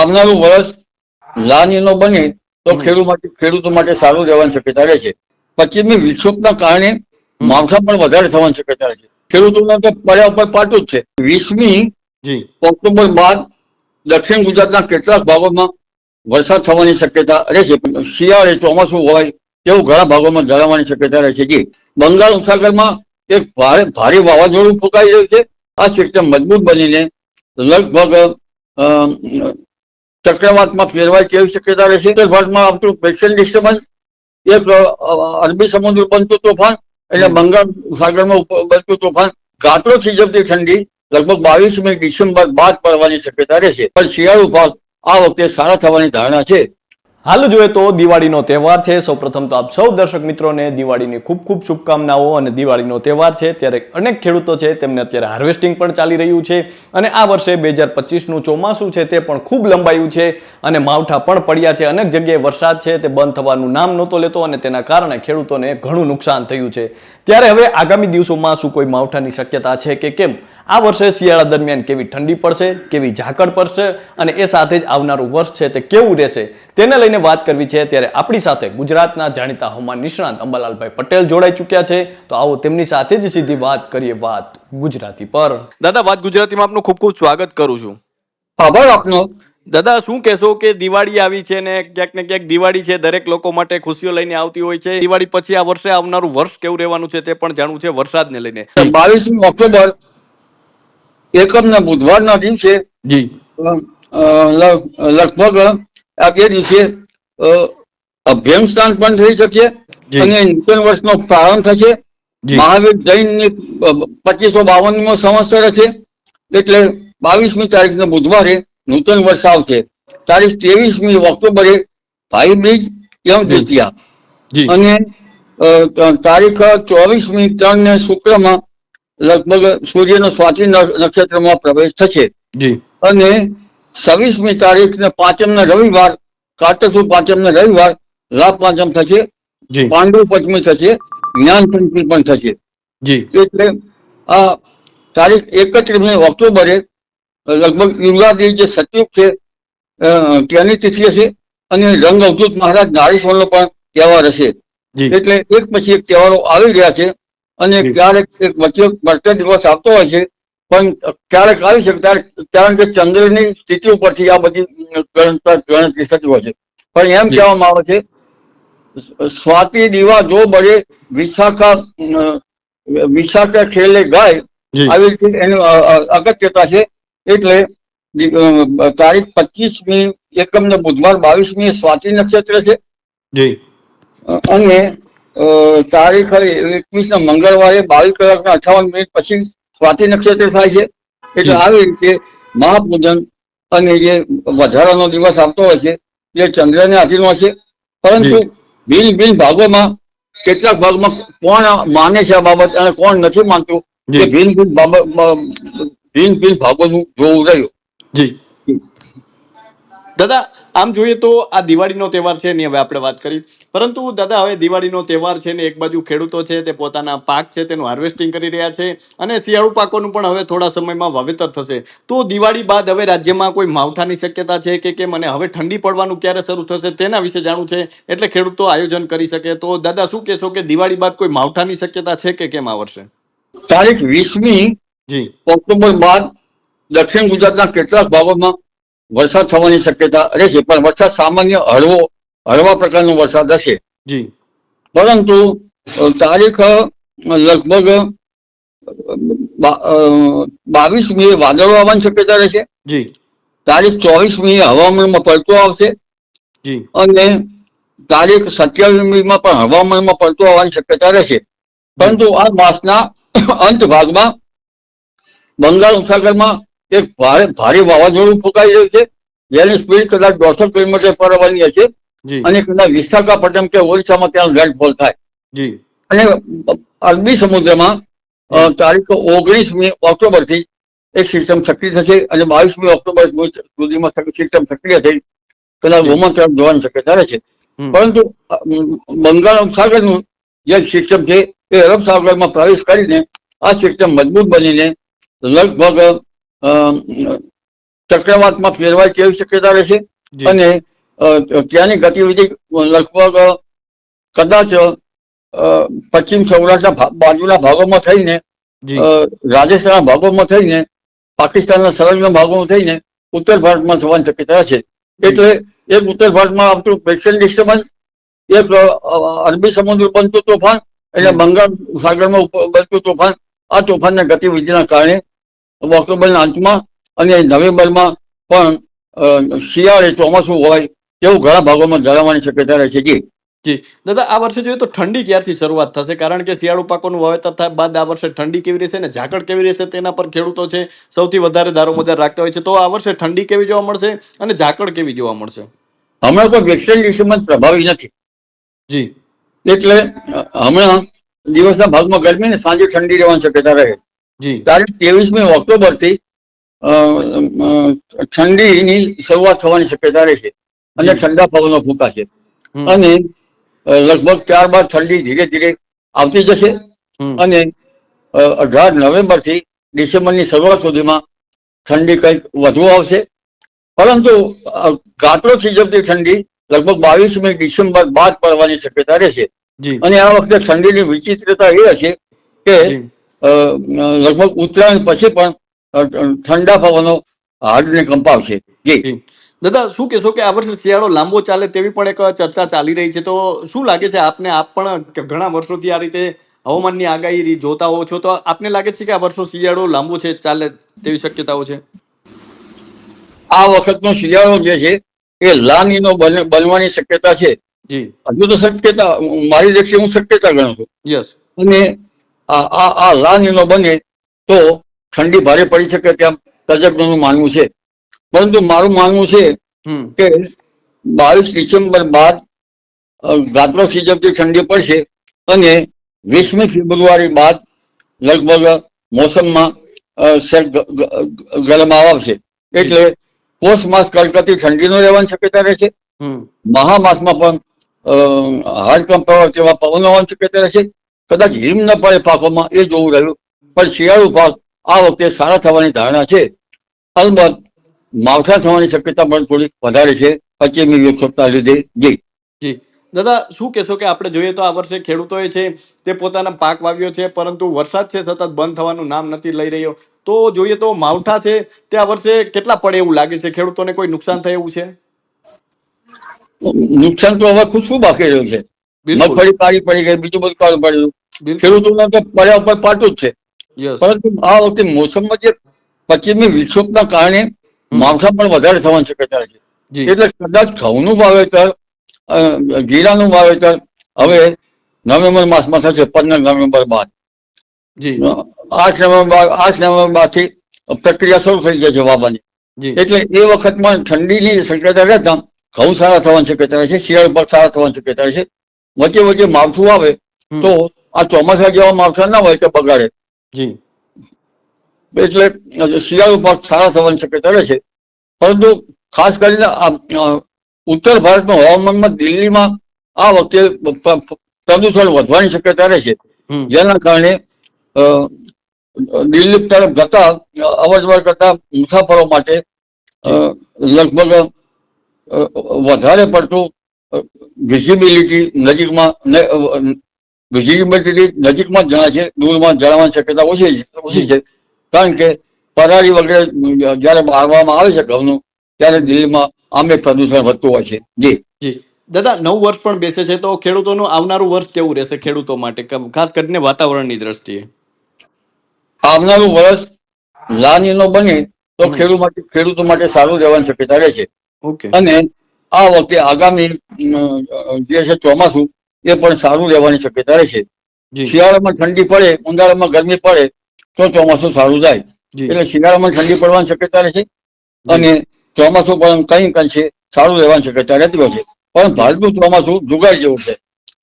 આવનારું વર્ષ લાનીનો બને તો ખેડૂત માટે ખેડૂતો માટે સારું રહેવાની શક્યતા રહે છે. પશ્ચિમી વિક્ષોભના કારણે માવઠા પણ વધારે થવાની શક્યતા રહે છે. ખેડૂતોને તો પડ્યા ઉપર પાટું જ છે. વીસમી ઓક્ટોબર બાદ દક્ષિણ ગુજરાતના કેટલાક ભાગોમાં વરસાદ થવાની શક્યતા રહેશે શિયાળે ચોમાસું હોય તેવું ઘણા ભાગોમાં જણાવવાની શક્યતા રહે છે. જી. બંગાળ ઉપસાગરમાં એક ભારે ભારે વાવાઝોડું ફૂંકાઈ રહ્યું છે. આ સિસ્ટમ મજબૂત બનીને લગભગ ચક્રવાતમાં ફેરવાય તેવી શક્યતા રહેશે ઉત્તર ભારતમાં આવતું પેશન ડિસ્ટર્બન્સ એક અરબી સમુદ્ર બનતું તોફાન એટલે બંગાળ સાગરમાં બનતું તોફાન. ગાત્રો થીજવતી ઠંડી લગભગ બાવીસમી ડિસેમ્બર બાદ પડવાની શક્યતા રહેશે. પણ શિયાળુ પાક આ વખતે સારા થવાની ધારણા છે. હાલ જોઈએ તો દિવાળીનો તહેવાર છે. સૌપ્રથમ તો આપ સૌ દર્શક મિત્રોને દિવાળીની ખૂબ ખૂબ શુભકામનાઓ અને દિવાળીનો તહેવાર છે. ત્યારે અનેક ખેડૂતો છે, તેમને અત્યારે હાર્વેસ્ટિંગ પણ ચાલી રહ્યું છે અને આ વર્ષે બે હજાર પચીસનું ચોમાસું છે તે પણ ખૂબ લંબાયું છે અને માવઠા પણ પડ્યા છે. અનેક જગ્યાએ વરસાદ છે, તે બંધ થવાનું નામ નહોતો લેતો અને તેના કારણે ખેડૂતોને ઘણું નુકસાન થયું છે. ત્યારે હવે આગામી દિવસોમાં શું કોઈ માવઠાની શક્યતા છે કે કેમ? આ વર્ષે શિયાળા દરમિયાન કેવી ઠંડી પડશે કેવી ઝાકળ પડશે અને એ સાથે જ આવનારું વર્ષ છે તે કેવું રહેશે તેને લઈને વાત કરવી છે. ત્યારે આપણી સાથે ગુજરાતના જાણીતા હવામાન નિષ્ણાંત અંબાલાલભાઈ પટેલ જોડાઈ ચૂક્યા છે. તો આવો તેમની સાથે જ સીધી વાત કરીએ વાત ગુજરાતી પર. દાદા વાત ગુજરાતીમાં આપનું ખૂબ ખૂબ સ્વાગત કરું છું. આભાર આપનો? દાદા શું કહેશો કે દિવાળી આવી છે ને ક્યાંક ને ક્યાંક દિવાળી છે દરેક લોકો માટે ખુશીઓ લઈને આવતી હોય છે. દિવાળી પછી આ વર્ષે આવનારું વર્ષ કેવું રહેવાનું છે તે પણ જાણવું છે વરસાદને લઈને. બાવીસમી ઓક્ટોબર એકમના બુધવારના દિવસે લગભગ આ બે દિવસે અ, અભ્યંગ પણ થઈ શકે અને નૂતન વર્ષનો પ્રારંભ થશે. મહાવીર જૈનની પચીસો બાવનમો સંવત્સર છે એટલે બાવીસમી તારીખને બુધવારે નૂતન વર્ષ આવશે. તારીખ ત્રેવીસમી ઓક્ટોબરે ભાઈ બીજ એમ દ્વિતીયા. અને તારીખ ચોવીસમી ત્રણ ને શુક્રમાં લગભગ સૂર્યનો સ્વાતિ નક્ષત્રમાં પ્રવેશ થશે. જી. અને છવ્વીસમી તારીખ ને પાંચમ ને રવિવાર કાર્તસુ પાંચમ ને રવિવાર લાભ પાંચમ થશે. પાંડવ પાંડુ પંચમી થશે. જ્ઞાન પંચમી પણ થશે. જી. એટલે આ તારીખ એકત્રીસમી ઓક્ટોબરે લગભગ યુગાદી જે સતયુગ છે ત્યાંની તિથિ હશે અને રંગ અવધૂત મહારાજ નારીશ્વરનો પણ તહેવાર હશે. એટલે એક પછી એક તહેવારો આવી રહ્યા છે. અને ક્યારેક વચ્ચે વચ્ચે દિવસ આવતો હોય છે પણ ક્યારેક આવી શકે કારણ કે ચંદ્રની સ્થિતિ ઉપરથી આ બધી ગણતરી થતી હોય છે. પણ એમ કહેવામાં આવે છે સ્વાતિ દીવા જો બળે વિશાખા વિશાખા ખેલે ગાય આવી રીતે એનું અગત્યતા છે. એટલે તારીખ પચીસમી એકમ ને બુધવાર બાવીસમી સ્વાતિ નક્ષત્ર છે. અને તારીખ એકવીસ ના મંગળવારે બાવીસ કલાકના અઠાવન મિનિટ પછી સ્વાતિ નક્ષત્ર થાય છે. એટલે આવી રીતે મહાપૂજન અને જે વધારાનો દિવસ આવતો હોય છે જે ચંદ્રને આધીન હોય છે. પરંતુ બિલ ભિન્ન ભાગોમાં કેટલાક ભાગમાં કોણ માને છે આ બાબત અને કોણ નથી માનતું. એ ભિન્ન ભિન્ન બાબત ભિન્ન ભિન્ન ભાગોનું જોવું રહ્યું. જી. દાદા આમ જોઈએ તો આ દિવાળીનો તહેવાર છે ને હવે આપણે વાત કરી. પરંતુ દાદા હવે દિવાળીનો તહેવાર છે ને એક બાજુ ખેડૂતો છે તે પોતાના પાક છે તેનું હાર્વેસ્ટિંગ કરી રહ્યા છે અને શિયાળુ પાકોનું પણ હવે થોડા સમયમાં વાવેતર થશે. તો દિવાળી બાદ હવે રાજ્યમાં કોઈ માવઠાની શક્યતા છે કે કેમ અને હવે ઠંડી પડવાનું ક્યારે શરૂ થશે તેના વિશે જાણવું છે એટલે ખેડૂતો આયોજન કરી શકે. તો દાદા શું કહેશો કે દિવાળી બાદ કોઈ માવઠાની શક્યતા છે કે કેમ આ વર્ષે? તારીખ વીસમી ઓક્ટોબર બાદ દક્ષિણ ગુજરાતના કેટલાક ભાગોમાં વરસાદ થવાની શક્યતા રહેશે પણ વરસાદ સામાન્ય હળવો હળવા પ્રકારનો વરસાદ હશે. જી. પરંતુ તારીખ લગભગ બાવીસ બાવીસમી વાદળો આવવાની શક્યતા રહેશે જી. તારીખ ચોવીસમી હવામાનમાં પડતો આવશે. જી. અને તારીખ સત્યાવીસમાં પણ હવામાનમાં પડતો આવવાની શક્યતા રહેશે પરંતુ આ માસના અંત ભાગમાં બંગાળ ઉપસાગરમાં એક ભારે વાવાઝોડું ફૂંકાઈ રહ્યું છે. જેની સ્પીડ કદાચ દોઢસો કિલોમીટર પર આવવાની હશે. અને કદાચ વિશાખાપટ્ટનમ કે ઓરિસ્સામાં ત્યાં લેન્ડફોલ થાય. અને અરબી સમુદ્રમાં તારીખ ઓગણીસમી ઓક્ટોબરથી એ સિસ્ટમ સક્રિય થશે અને બાવીસમી ઓક્ટોબર સુધીમાં સિસ્ટમ સક્રિય થઈ. કદાચ વોમન ત્રણ તરફ જવાની શક્યતા રહે છે પરંતુ બંગાળ ઉપસાગરનું જે સિસ્ટમ છે એ અરબ સાગરમાં પ્રવેશ કરીને આ સિસ્ટમ મજબૂત બનીને લગભગ ચક્રવાતમાં ફેરવાય તેવી શક્યતા રહેશે. અને ત્યાંની ગતિવિધિ લગભગ કદાચ પશ્ચિમ સૌરાષ્ટ્રના બાજુના ભાગોમાં થઈને રાજસ્થાનના ભાગોમાં થઈને પાકિસ્તાનના સંલગ્ન ભાગોમાં થઈને ઉત્તર ભારતમાં થવાની શક્યતા છે એટલે એક ઉત્તર ભારતમાં આવતું વેસ્ટર્ન ડિસ્ટર્બન્સ એક અરબી સમુદ્ર બનતું તોફાન એટલે બંગાળ સાગરમાં બનતું તોફાન આ તોફાનના ગતિવિધિના કારણે ઓક્ટોબરના અંતમાં અને નવેમ્બરમાં પણ શિયાળે ચોમાસું હોય તેવું ઘણા ભાગોમાં જણાવવાની શક્યતા રહે છે. જી. જી. દાદા આ વર્ષે જોઈએ તો ઠંડી ક્યારથી શરૂઆત થશે? કારણ કે શિયાળુ પાકોનું વાવેતર થાય બાદ આ વર્ષે ઠંડી કેવી રહેશે ને ઝાકળ કેવી રહેશે તેના પર ખેડૂતો છે સૌથી વધારે દારોમદાર રાખતા હોય છે. તો આ વર્ષે ઠંડી કેવી જોવા મળશે અને ઝાકળ કેવી જોવા મળશે? હમણાં કોઈ વેસ્ટર્ન ડિસ્ટર્બન્સ પ્રભાવી નથી. જી. એટલે હમણાં દિવસના ભાગમાં ગરમી ને સાંજે ઠંડી રહેવાની શક્યતા રહે. તારીખ ત્રેવીસમી ઓક્ટોબરથી અ, અ, ઠંડીની શરૂઆત થવાની શક્યતા રહેશે અને ઠંડા પવનો ફૂંકાશે. અને લગભગ ત્યારબાદ ઠંડી ધીરે ધીરે આવતી જશે અને અઢાર નવેમ્બરથી ડિસેમ્બરની શરૂઆત સુધીમાં ઠંડી કંઈક વધુ આવશે. પરંતુ ગાત્રો થીજવતી ઠંડી લગભગ બાવીસમી ડિસેમ્બર બાદ પડવાની શક્યતા રહેશે. અને આ વખતે ઠંડીની વિચિત્રતા એ હશે કે લગભગ ઉત્તરાયણ પછી પણ ઠંડા પવનો હાડને કંપાવશે. જી. દાદા શું કહેશો કે આ વર્ષે શિયાળો લાંબો ચાલે તેવી પણ એક ચર્ચા ચાલી રહી છે. તો શું લાગે છે આપને? આપ પણ ઘણા વર્ષોથી આ રીતે હવામાનની આગાહી જોતા હો છો. તો આપને લાગે છે કે આ વર્ષનો શિયાળો લાંબો છે ચાલે તેવી શક્યતાઓ છે? આ વખતનો શિયાળો જે છે એ લાનીનો બનવાની શક્યતા છે. જી. હજુ તો શક્યતા મારી દ્રષ્ટિએ હું શક્યતા ગણું છું. યસ. અને આ આ આ લાનીનો બને તો ઠંડી ભારે પડી શકે તેમ તજજ્ઞોનું માનવું છે. પરંતુ મારું માનવું છે કે બાવીસ ડિસેમ્બર બાદ ગાત્રો સિઝનથી ઠંડી પડશે અને વીસમી ફેબ્રુઆરી બાદ લગભગ મોસમમાં અ, સેટ ગ- ગ- ગ- ગરમાવ આવશે. એટલે પોષ માસ કડકતી ઠંડીનો રહેવાની શક્યતા રહેશે. હમ. મહામાસમાં પણ હાડકંપ પ્રવાહ જેવા પવનો હોવાની શક્યતા રહેશે. કદાચ હિમ ન પડે પાકોમાં એ જોવું રહ્યું. પણ શિયાળુ પાક આ વખતે સારા થવાની ધારણા છે. અલબત્ત માવઠા થવાની શક્યતા પણ થોડી વધારે છે. પશ્ચિમી વિક્ષોભના લીધે જી. જી. દાદા શું કહેશો કે આપણે જોઈએ તો આ વર્ષે ખેડૂતોએ છે તે પોતાના પાક વાવ્યો છે પરંતુ વરસાદ છે સતત બંધ થવાનું નામ નથી લઈ રહ્યો. તો જોઈએ તો માવઠા છે તે આ વર્ષે કેટલા પડે એવું લાગે છે? ખેડૂતોને કોઈ નુકસાન થાય એવું છે? નુકસાન તો હવે ખુશ શું બાકી રહ્યું છે? મગફળી કાળી પડી ગઈ બીજું બધું કાળું પડ્યું. ખેડૂતોને તો પડ્યા ઉપર પાટું જ છે. પરંતુ આ વખતે મોસમમાં જે પશ્ચિમી વિક્ષોભના કારણે માવઠા પણ વધારે થવાની શક્યતા છે. એટલે કદાચ ઘઉંનું વાવેતર ગીરાનું વાવેતર હવે નવેમ્બર માસમાં થશે પંદર નવેમ્બર બાદ. આઠ નવેમ્બર આઠ નવેમ્બરથી પ્રક્રિયા શરૂ થઈ જશે વાવવાની. એટલે એ વખતમાં ઠંડીની શક્યતા રહેતા ઘઉં સારા થવાની શક્યતા છે શિયાળ પર સારા થવાની શક્યતા છે. વચ્ચે વચ્ચે માવઠું આવે તો આ ચોમાસા જેવા માવઠા ના હોય કે બગાડે. જી. એટલે શિયાળુ પાક સારા થવાની શક્યતા રહે છે. પરંતુ ખાસ કરીને આ ઉત્તર ભારતમાં હવામાનમાં દિલ્હીમાં આ વખતે પ્રદૂષણ વધવાની શક્યતા રહે છે. જેના કારણે દિલ્હી તરફ જતા અવરજવર કરતા મુસાફરો માટે લગભગ વધારે પડતું વિઝિબિલિટી નજીકમાં વિઝિબિલિટી નજીકમાં જણાય છે દૂરમાં જણાવવાની શક્યતા ઓછી છે ઓછી છે. કારણ કે પરાળી વગેરે જ્યારે બાળવામાં આવે છે ઘઉંનું ત્યારે દિલ્હીમાં આમે પ્રદૂષણ વધતું હોય છે. જી. જી. દાદા નવ વર્ષ પણ બેસે છે તો ખેડૂતોનું આવનારું વર્ષ કેવું રહેશે ખેડૂતો માટે? ખાસ કરીને વાતાવરણની દ્રષ્ટિએ. આવનારું વર્ષ લાનીનો બને તો ખેડૂત માટે ખેડૂતો માટે સારું રહેવાની શક્યતા રહે છે. ઓકે. અને આ વખતે આગામી જે છે ચોમાસું એ પણ સારું રહેવાની શક્યતા રહે છે શિયાળામાં ઠંડી પડે ઉનાળામાં ગરમી પડે તો ચોમાસું સારું જાય. એટલે શિયાળામાં ઠંડી પડવાની શક્યતા રહે છે અને ચોમાસું પણ કંઈ કંશે સારું રહેવાની શક્યતા રહેતી હોય છે. પણ ભારતનું ચોમાસું જુગાડ જેવું છે.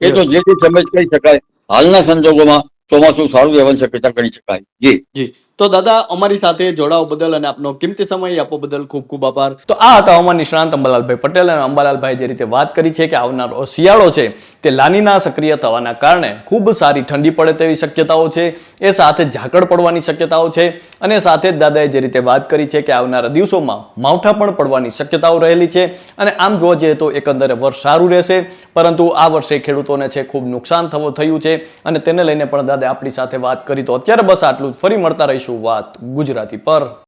એ તો. જે તે સમય કહી શકાય. હાલના સંજોગોમાં ચોમાસું સારું રહેવાની શક્યતા ગણી શકાય. જી. જી. તો દાદા, અમારી સાથે જોડાવા બદલ અને આપનો કિંમતી સમય આપવા બદલ ખૂબ ખૂબ આભાર. તો આ હતા હવામાન નિષ્ણાંત અંબાલાલભાઈ પટેલ અને અંબાલાલભાઈ જે રીતે વાત કરી છે કે આવનારો શિયાળો છે, તે લાનીના સક્રિય થવાના કારણે ખૂબ સારી ઠંડી પડે તેવી શક્યતાઓ છે. એ સાથે ઝાકળ પડવાની શક્યતાઓ છે અને સાથે જ દાદાએ જે રીતે વાત કરી છે કે આવનારા દિવસોમાં માવઠા પણ પડવાની શક્યતાઓ રહેલી છે અને આમ જોવા જઈએ તો એકંદરે વર્ષ સારું રહેશે. પરંતુ આ વર્ષે ખેડૂતોને છે ખૂબ નુકસાન થવું થયું છે અને તેને લઈને પણ દાદા આપણી સાથે વાત કરી, તો અત્યારે બસ આટલું જ. ફરી મળતા રહીશું વાત ગુજરાતી પર.